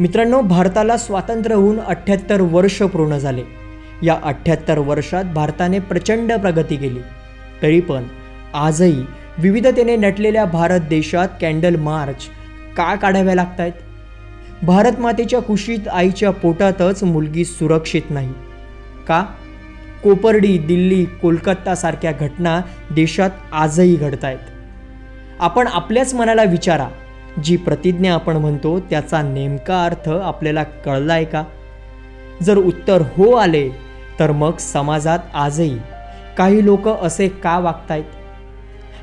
मित्रांनो भारताला स्वातंत्र्य होऊन अठ्ठ्याहत्तर वर्ष पूर्ण झाले. या अठ्ठ्याहत्तर वर्षात भारताने प्रचंड प्रगती केली. तरी पण आजही विविधतेने नटलेल्या भारत देशात कॅन्डल मार्च का काढाव्या लागत आहेत भारत मातेच्या कुशीत आईच्या पोटातच मुलगी सुरक्षित नाही. का? कोपर्डी दिल्ली कोलकातासारख्या घटना देशात आजही घडत आहेत आपण आपल्याच मनाला विचारा जी प्रतिज्ञा आपण म्हणतो त्याचा नेमका अर्थ आपल्याला कळला आहे का? जर उत्तर हो आले तर मग समाजात आजही काही लोक असे का वागतायत?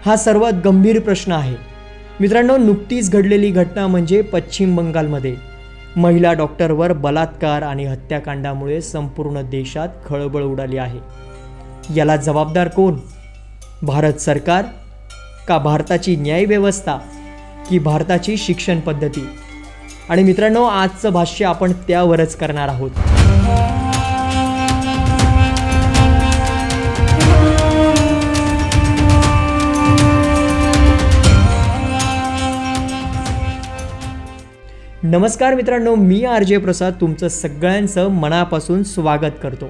हा सर्वात गंभीर प्रश्न आहे. मित्रांनो नुकतीच घडलेली घटना म्हणजे पश्चिम बंगालमध्ये. महिला डॉक्टरवर बलात्कार आणि हत्याकांडामुळे संपूर्ण देशात खळबळ उडाली आहे. याला जबाबदार कोण? भारत सरकार का भारताची न्यायव्यवस्था? की भारताची शिक्षण पद्धती. आणि मित्रांनो आजचं भाष्य आपण त्यावरच करणार आहोत. नमस्कार मित्रांनो मी आर जे प्रसाद तुमचं सगळ्यांचं मनापासून स्वागत करतो.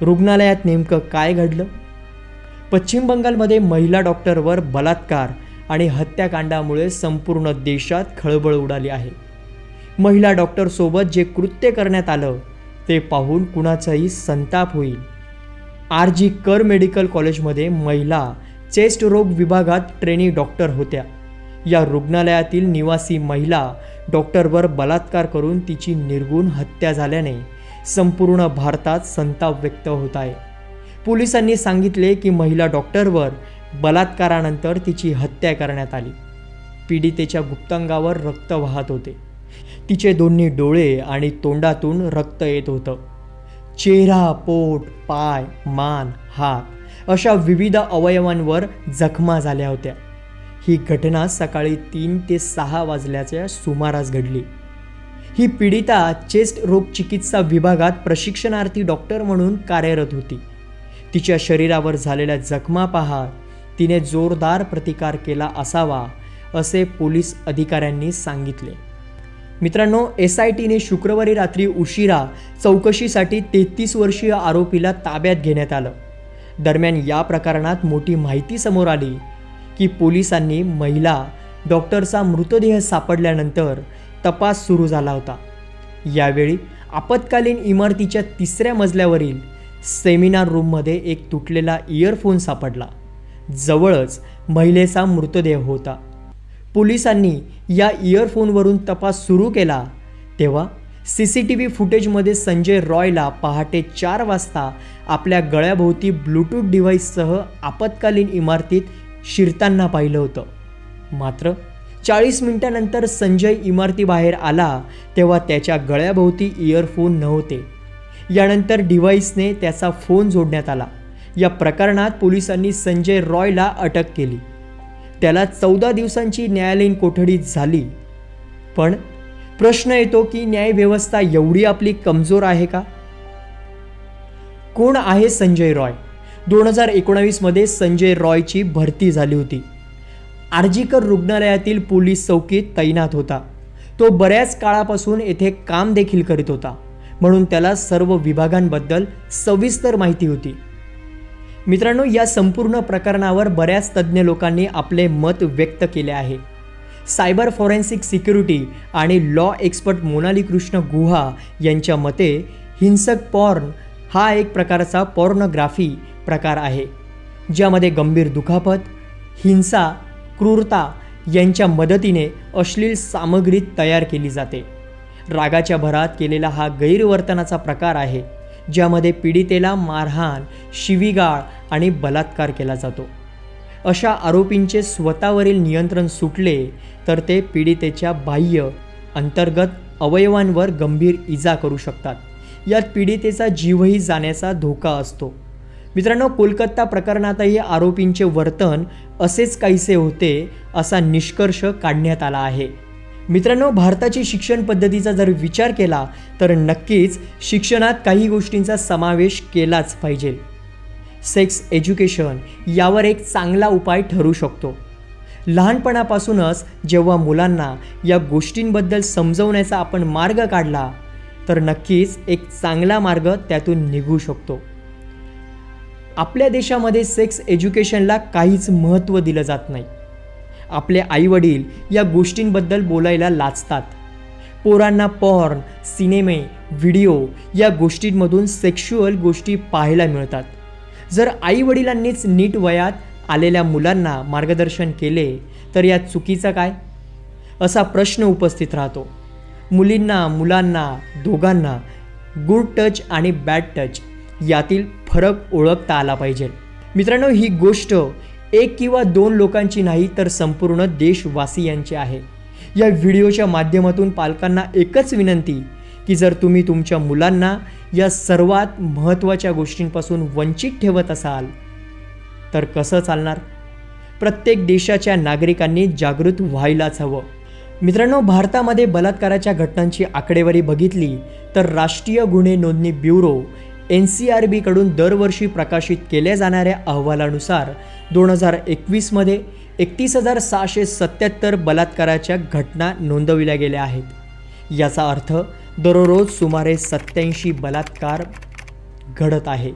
रुग्णालयात नेमकं काय घडलं? पश्चिम बंगालमध्ये महिला डॉक्टरवर बलात्कार आणि हत्याकांडामुळे संपूर्ण देशात खळबळ उडाली आहे. महिला डॉक्टरसोबत जे कृत्य करण्यात आलं ते पाहून कुणाचाही संताप होईल. आर जी कर मेडिकल कॉलेजमध्ये महिला चेस्ट रोग विभागात ट्रेनी डॉक्टर होत्या. या रुग्णालयातील निवासी महिला डॉक्टरवर बलात्कार करून तिची निर्गुण हत्या झाल्याने संपूर्ण भारतात संताप व्यक्त होत आहे. पोलिसांनी सांगितले की महिला डॉक्टरवर बलात्कारानंतर तिची हत्या करण्यात आली. पीडितेच्या गुप्तांगावर रक्त वाहत होते. तिचे दोन्ही डोळे आणि तोंडातून रक्त येत होतं. चेहरा पोट पाय मान हात अशा विविध अवयवांवर जखमा झाल्या होत्या. ही घटना सकाळी तीन ते सहा वाजल्याच्या सुमारास घडली. ही पीडिता चेस्ट रोग चिकित्सा विभागात प्रशिक्षणार्थी डॉक्टर म्हणून कार्यरत होती. तिच्या शरीरावर झालेल्या जखमा पाहा तिने जोरदार प्रतिकार केला असावा असे पोलीस अधिकाऱ्यांनी सांगितले. मित्रांनो एस आय टीने शुक्रवारी रात्री उशिरा चौकशीसाठी तेहतीस वर्षीय आरोपीला ताब्यात घेण्यात आलं. दरम्यान या प्रकरणात मोठी माहिती समोर आली की पोलिसांनी महिला डॉक्टरचा मृतदेह सापडल्यानंतर तपास सुरू झाला होता. यावेळी आपत्कालीन इमारतीच्या तिसऱ्या मजल्यावरील सेमिनार रूममध्ये एक तुटलेला इयरफोन सापडला. जवळच महिलेचा मृतदेह होता. पोलिसांनी या इयरफोनवरून तपास सुरू केला. तेव्हा सी सी टी व्ही फुटेजमध्ये संजय रॉयला पहाटे चार वाजता आपल्या गळ्याभोवती ब्लूटूथ डिव्हाइससह आपत्कालीन इमारतीत शिरताना पाहिलं होतं. मात्र चाळीस मिनिटानंतर संजय इमारतीबाहेर आला तेव्हा त्याच्या गळ्याभोवती इयरफोन नव्हते. यानंतर डिव्हाइसने त्याचा फोन जोडण्यात आला. या प्रकरणात पोलिसांनी संजय रॉयला अटक केली. त्याला चौदा दिवसांची न्यायालयीन कोठडी झाली. पण प्रश्न येतो की न्यायव्यवस्था एवढी आपली कमजोर आहे का? कोण आहे संजय रॉय? दोन हजार एकोणावीसमध्ये संजय रॉयची भरती झाली होती. आर्जीकर रुग्णालयातील पोलीस चौकीत तैनात होता. तो बऱ्याच काळापासून येथे काम देखील करीत होता. म्हणून त्याला सर्व विभागांबद्दल सविस्तर माहिती होती. मित्रांनो या संपूर्ण प्रकरणावर बऱ्याच तज्ज्ञ लोकांनी आपले मत व्यक्त केले आहे. सायबर फॉरेन्सिक सिक्युरिटी आणि लॉ एक्सपर्ट मोनाली कृष्ण गुहा यांच्या मते हिंसक पॉर्न हा एक प्रकारचा पॉर्नोग्राफी प्रकार आहे ज्यामध्ये गंभीर दुखापत हिंसा क्रूरता यांच्या मदतीने अश्लील सामग्री तयार केली जाते. रागाच्या भरात केलेला हा गैरवर्तनाचा प्रकार आहे ज्यामध्ये पीडितेला मारहाण शिवीगाळ आणि बलात्कार केला जातो. अशा आरोपींचे स्वतःवरील नियंत्रण सुटले तर ते पीडितेच्या बाह्य अंतर्गत अवयवांवर गंभीर इजा करू शकतात. यात पीडितेचा जीवही जाण्याचा धोका असतो. मित्रांनो कोलकाता प्रकरणातही आरोपींचे वर्तन असेच काहीसे होते असा निष्कर्ष काढण्यात आला आहे. मित्रांनो भारताची शिक्षण पद्धतीचा जर विचार केला तर नक्कीच शिक्षणात काही गोष्टींचा समावेश केलाच पाहिजे. सेक्स एज्युकेशन यावर एक चांगला उपाय ठरू शकतो. लहानपणापासूनच जेव्हा मुलांना या गोष्टींबद्दल समजवण्याचा आपण मार्ग काढला तर नक्कीच एक चांगला मार्ग त्यातून निघू शकतो. आपल्या देशामध्ये सेक्स एज्युकेशनला काहीच महत्त्व दिलं जात नाही. आपले आईवडील या गोष्टींबद्दल बोलायला लाजतात. पोरांना पॉर्न सिनेमे व्हिडिओ या गोष्टींमधून सेक्शुअल गोष्टी पाहायला मिळतात. जर आईवडिलांनीच नीट वयात आलेल्या मुलांना मार्गदर्शन केले तर या चुकीचं काय? असा प्रश्न उपस्थित राहतो. मुलींना मुलांना दोघांना गुड टच आणि बॅड टच यातील फरक ओळखता आला पाहिजे. मित्रांनो ही गोष्ट एक किंवा दोन लोकांची नाही तर संपूर्ण देशवासियांची आहे. या व्हिडिओच्या माध्यमातून पालकांना एकच विनंती की जर तुम्ही तुमच्या मुलांना या सर्वात महत्त्वाच्या गोष्टींपासून वंचित ठेवत असाल तर कसं चालणार? प्रत्येक देशाच्या नागरिकांनी जागृत व्हायलाच हवं. मित्रांनो भारतामध्ये बलात्काराच्या घटनांची आकडेवारी बघितली तर राष्ट्रीय गुन्हे नोंदणी ब्युरो एन सी आर बीकडून दरवर्षी प्रकाशित केल्या जाणाऱ्या अहवालानुसार दोन हजार एकवीसमध्ये एकतीस हजार सहाशे सत्याहत्तर बलात्काराच्या घटना नोंदविल्या गेल्या आहेत. याचा अर्थ दररोज सुमारे सत्याऐंशी बलात्कार घडत आहे.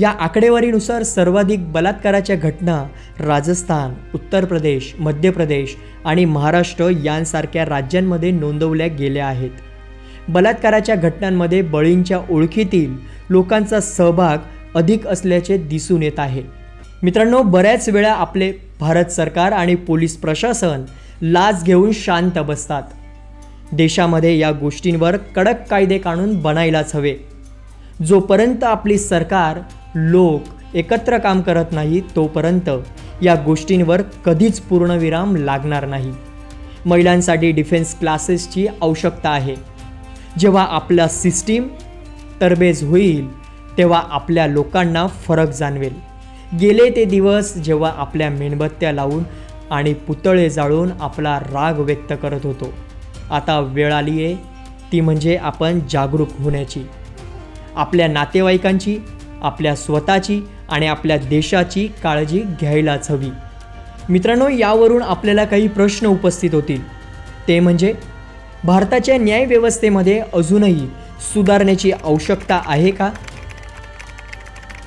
या आकडेवारीनुसार सर्वाधिक बलात्काराच्या घटना राजस्थान उत्तर प्रदेश मध्य प्रदेश आणि महाराष्ट्र यांसारख्या राज्यांमध्ये नोंदवल्या गेल्या आहेत. बलात्काराच्या घटनांमध्ये बळींच्या ओळखीतील लोकांचा सहभाग अधिक असल्याचे दिसून येत आहे. मित्रांनो बऱ्याच वेळा आपले भारत सरकार आणि पोलीस प्रशासन लाच घेऊन शांत बसतात. देशामध्ये या गोष्टींवर कडक कायदे काढून बनायलाच हवे. जोपर्यंत आपली सरकार लोक एकत्र काम करत नाही तोपर्यंत या गोष्टींवर कधीच पूर्णविराम लागणार नाही. महिलांसाठी डिफेन्स क्लासेसची आवश्यकता आहे. जेव्हा आपला सिस्टीम तरबेज होईल तेव्हा आपल्या लोकांना फरक जाणवेल. गेले ते दिवस जेव्हा आपल्या मेणबत्त्या लावून आणि पुतळे जाळून आपला राग व्यक्त करत होतो. आता वेळ आली आहे. ती म्हणजे आपण जागरूक होण्याची. आपल्या नातेवाईकांची आपल्या स्वतःची आणि आपल्या देशाची काळजी घ्यायलाच हवी. मित्रांनो यावरून आपल्याला काही प्रश्न उपस्थित होतील. ते म्हणजे भारताच्या न्यायव्यवस्थेमध्ये अजूनही सुधारण्याची आवश्यकता आहे का?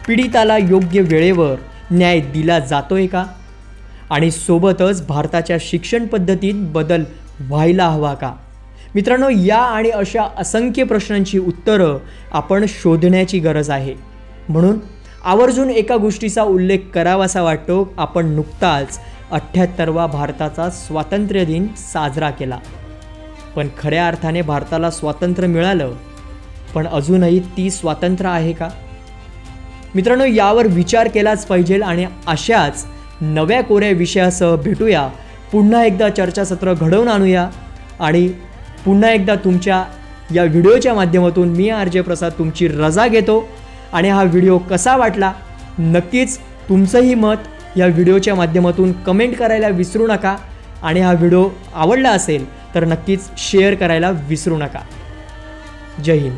पीडिताला योग्य वेळेवर न्याय दिला जातोय का? आणि सोबतच भारताच्या शिक्षण पद्धतीत बदल व्हायला हवा का? मित्रांनो या आणि अशा असंख्य प्रश्नांची उत्तरं आपण शोधण्याची गरज आहे. म्हणून आवर्जून एका गोष्टीचा उल्लेख करावासा वाटतो. आपण नुकताच अठ्ठ्याहत्तरवा भारताचा स्वातंत्र्य दिन साजरा केला. पण खऱ्या अर्थाने भारताला स्वातंत्र्य मिळालं पण अजूनही ती स्वातंत्र्य आहे का? मित्रांनो यावर विचार केलाच पाहिजे आणि अशाच नव्या कोऱ्या विषयासह भेटूया पुन्हा एकदा चर्चासत्र घडवून आणूया. आणि पुन्हा एकदा तुमच्या या व्हिडिओच्या माध्यमातून मी आर जे प्रसाद तुमची रजा घेतो. आणि हा व्हिडिओ कसा वाटला? नक्कीच तुमचंही मत या व्हिडिओच्या माध्यमातून कमेंट करायला विसरू नका. आणि हा व्हिडिओ आवडला असेल तर नक्कीच शेअर करायला विसरू नका. जय हिंद.